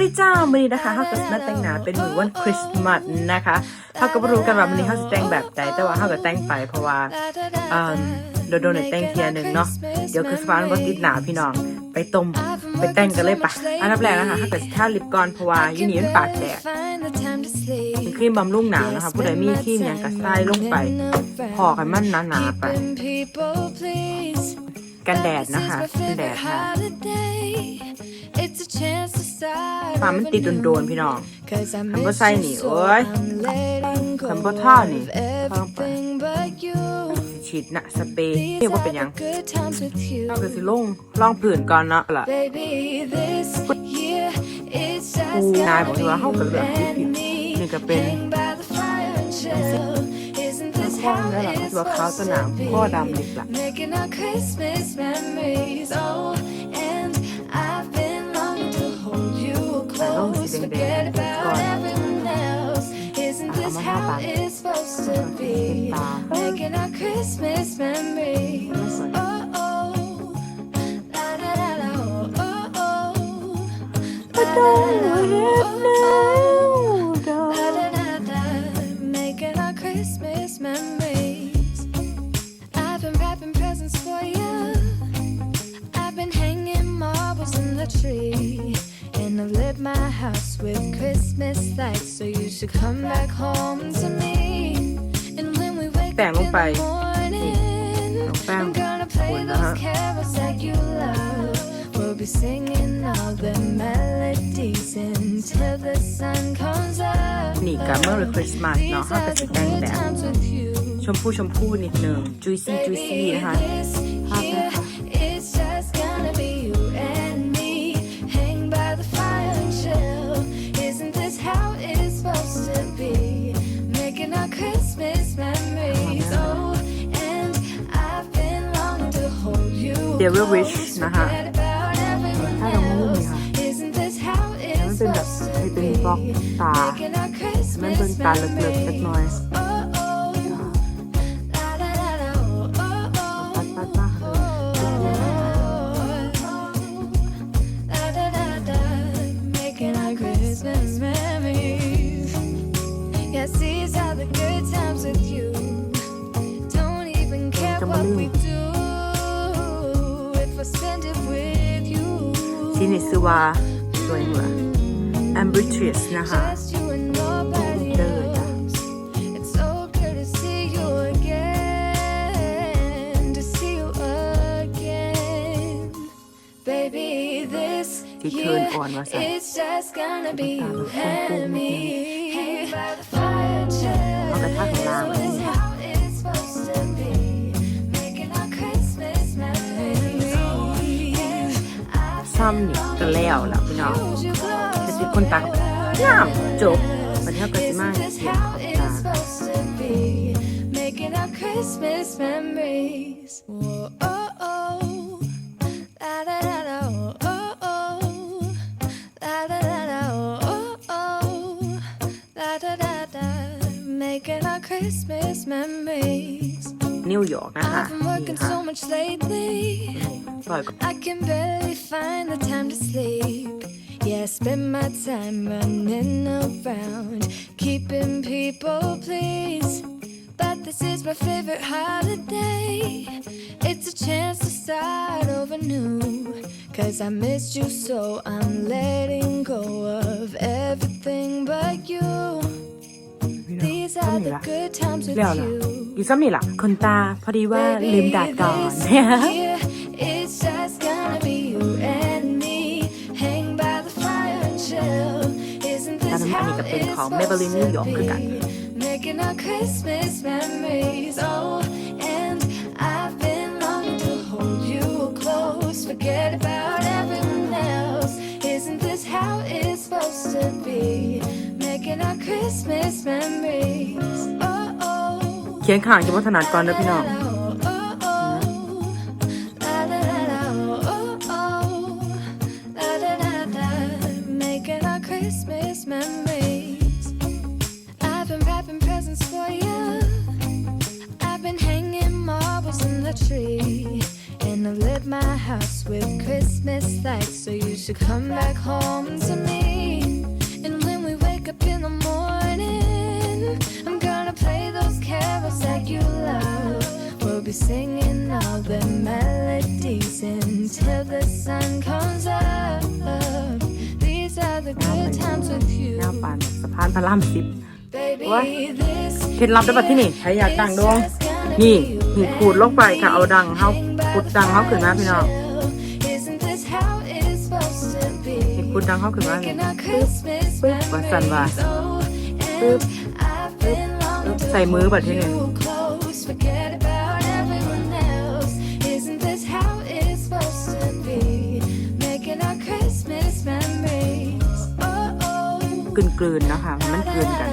ดีจ้าวันนี้นะคะเขาก็นัดแต่งหน้าเป็นมือวันคริสต์มาสนะคะเขาก็บ่รู้กันว่าวันนี้เขาจะแต่งแบบใดแต่ว่าเขาก็แต่งไปเพราะว่าอ่าโดนโดนในแต่งเทียหนึ่งเนาะเดี๋ยวคริสต์มาสวันติดหนาพี่น้องไปต้มไปแต่งกันเลยปะอันดับแรกนะคะเขาก็ทาลิปก่อนเพราะว่ายูนี่มันปากแดดเป็นครีมบำรุงหนานะคะผู้ใดมีครีมหยังก็ใส่ลงไปพอกันมันหนาๆไป กันแดดนะคะกันแดดค่ะฟ้ามันติดโดนๆพี่น้องคำว่าใส่นี่โอ้ยคำคำว่าว่าท่าท่านี่นี่ท่าท่าไปไปฉีดนะสเปรย์นี่ว่าเป็นหยังเราเราก็สิลงล่องผื่นก่อนเนาะล่ะกูนายบอกว่าเขาก็เลือกที่ผิดนี่ก็เป็น ข้องแล้วล่ะเขาจะว่าขาวสนาม ข้ ข้ อ อ ดำ ดำ ดิบละ Making our Christmas memories. Oh, and I've been longing to hold you close. Forget about everyone else. Isn't this how it's supposed to be? Making our Christmas memories. Oh, oh. La, da, da, da, oh, oh, oh. La, da, da, da, oh, Tree. And I've lit my house with Christmas lights. So you should come back home to me. And when we wake แต่ง up ล in งไป the morning, เอาแป้ง I'm gonna play คนนะฮะ those carols that you love. We'll be singing all the melodies until the sun comes up. นี่กับเมื่อคริสต์มาสเนาะ These เขาก็ are สิ the แต่ง good แบบ times with you. ชมพูชมพูนิดหนึ่งจุยซี่จุยซี่นะคะ Devil close. Wish นะคะ Forget about everyone ถ้าเราไม่มี else. ค่ะ Isn't this how แล้วมัน it's เป็นแบบ supposed ให้ to เป็น be? บล็อกตา Making our มันเป็น Christmas ตาเล็กๆเล็กน้อย นี่ชื่อว่าสวยเหมือน Ambitious นะคะ Just you and nobody else. It's so good to see you again, to see you again, baby. This ที่คืน year อ่อนว่าสัน it's just gonna be you and me. Hang by the fire chill. เอากระทะของเรา This ซ้ำนี่ก็แล้วล่ะพี่น้อง hold you close. จะสิคนตางามจบวันนี้เราก็สิมาเขียขอบตา Making our Christmas memories. Whoa, oh, oh. La, da, da, da, oh, oh, oh. La, da, da, da, oh, oh, oh. La, da, da, da. Making our Christmas memories. นิวยอร์กนะคะ I've been นี่ working ค่ะ so much lately. ปล่อยก็ I can barely find the time to sleep. Yeah, I spend my time running around, keeping people pleased. But this is my favorite holiday. It's a chance to start over new. Cause I missed you so I'm letting go of everything but you. พี่น้อง These ซ้ำ are นี่ the ละ good times with แล้วล่ะ you. อยู่ซ้ำนี่ล่ะคนตาพอดีว่าลืมดัดก่อน Baby, เนี่ย this year, it's just gonna be you and me. Hang by the fire and chill. Isn't อัน this นั้นอัน how นี้ก็เป็น it's ของ supposed Maybelline New York to คือกัน be? Making our Christmas memories. Oh, and I've been longing to hold you close. Forget about everyone เขียนข่างจะวัฒนาก่อนนะพี่น้อง be singing all the melodies until the sun comes up. These are the good times with แน you, วปานสะพานพระรามสิบ baby. What? This เคล็ดลับได้ปะที่นี่ใครอยากดังดวง นี่หีขูดลงไปค่ะเอาดังเฮาขูดดังเฮาขึ้นมาพี่น้อง Isn't this how it's supposed to be? หีขูดดังเฮาขึ้นมานี่ Making our Christmas ปึ๊บว่าสั่นว่า memories. Oh, ปึ๊บ and ใส่มือแบบที่นี่กลืนๆนะคะมันกลืนกัน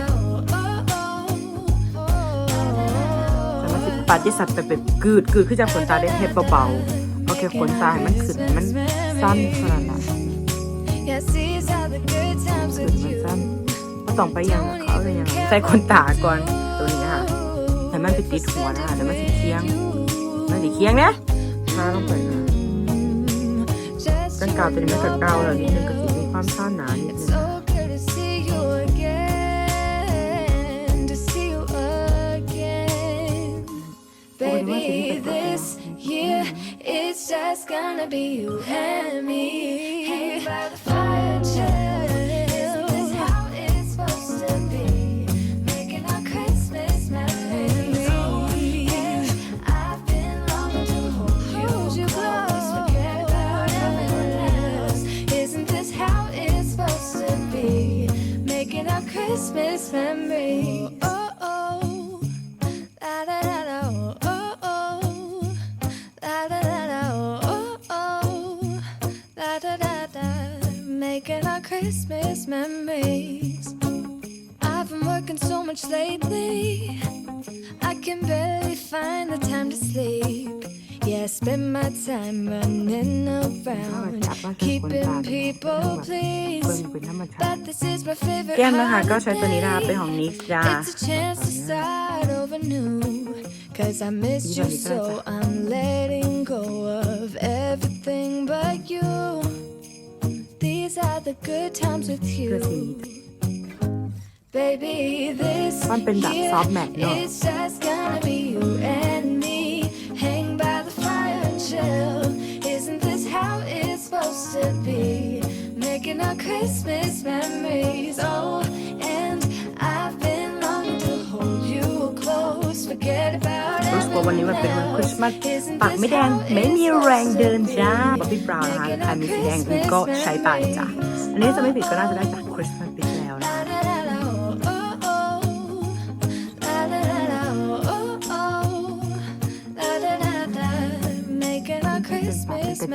แต่มันสิปาดที่สัตว์ไปเป็นกืดกืดขึ้นจากขนตาได้เทปเบาๆโอเคขนตาให้มันขึ้นมันสั้นขนาดนั้นขึ้นมันสั้นต้องไปยังเขาเลยยังใส่ขนตาก่อน ให้มันไปติดหัวนะคะแล้วมันสิเคียงมันสิเคียงเนี่ยทาลงไปนะกันกาวตัวนี้มันก็เกาแล้วนิดนึงก็สิมีความท่าหนานิดนึง So good to see you again, to see you again. Baby, this year it's just gonna be you and me. much lately. I can barely find the time to sleep. Yeah, I spend my time running around, keeping people เบิ่ pleased. งเป็นธรรมชาติ But this is my favorite แก้มนะคะก็ใช้ตัวนี้นะคะเป็น holiday. ของนิกจ้า It's a chance to start over new. Cause I miss you so I'm letting go of everything but you. These are the good times with เพื่อสี you. Baby, this มันเป็นแบบ year ซอฟต์แมทเนอะ it's just gonna be you and me. Hang by the fire and chill. Isn't this how it's supposed to be? Making our Christmas memories. Oh, and I've been longing to hold you close. Forget about รู้สึกว่าวันนี้มันเป็นวันคริสต์มาส Isn't ปาก this ไม่แดง how ไม่มี it's แรงเดิน supposed to จ้า be? บ๊อบบี้บราวน์นะคะ Making ใคร our มีสีแดงคุณ Christmas ก็ใช้ไปจ้ะ memories. อันนี้จะไม่ผิดก็น่าจะได้จากคริสต์มาสปี I've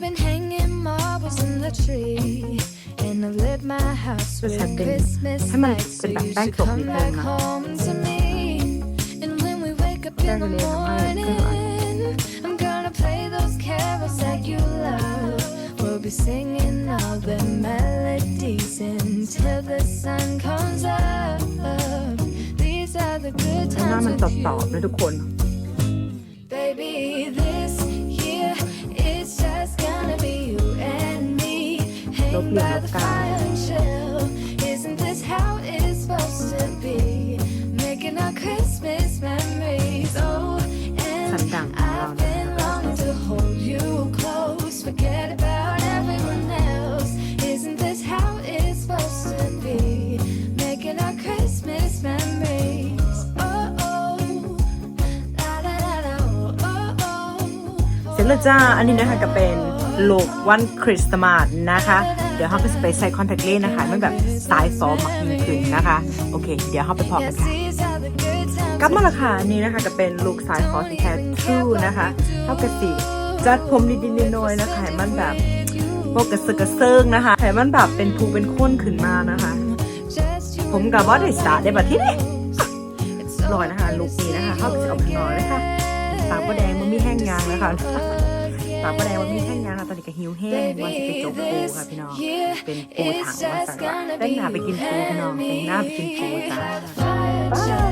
been hanging marbles in the tree. And I've lit my house with Christmas ให้มัน lights เป็น so แบบ you แป้ง should ตกนิ come ดนึง back นะ home to me. And when we wake up in the morning, I'm gonna play those carols that you love. We'll be singing all the melodies until the sun comes up. างหน้า times มันต with อบ you. ๆนะทุกคน Baby, this year it's just gonna be you and me. Hang by the fire and chill. Isn't this how it's supposed to be? Making our Christmas memories. Oh, จ้า อันนี้นะคะก็เป็นลูกวันคริสต์มาสนะคะ เดี๋ยวเขาก็จะไปใส่คอนแทคเลนส์นะคะมันแบบสายฟอมมักยิ่งขึ้นนะคะ โอเค เดี๋ยวเขาไปพอกันค่ะกลับมาละค่ะอันนี้นะคะก็เป็นลูกสายฟอสีแททูนะคะเท่ากับสีจัดผมนิดๆน้อยๆนะคะมันแบบพวกกระเซาะกระเซิงนะคะให้มันแบบเป็นภูเป็นข้นขึ้นมานะคะ ผมกับบอสได้สาได้แบบที่นี่ลอยนะคะลูกนี้นะคะเขาจะเอาไปนอนเลยค่ะปากว่าแดงมันมีแห้งยางนะคะ ปากว่าแดงมันมีแห้งยางนะตอนนี้ก็หิวแห้งวันจะไปจกปูค่ะพี่น้อง เป็นปูถังมาสั่งว่าแต่งหน้าไปกินปูพี่น้องแต่งหน้าไปกินปูจ้า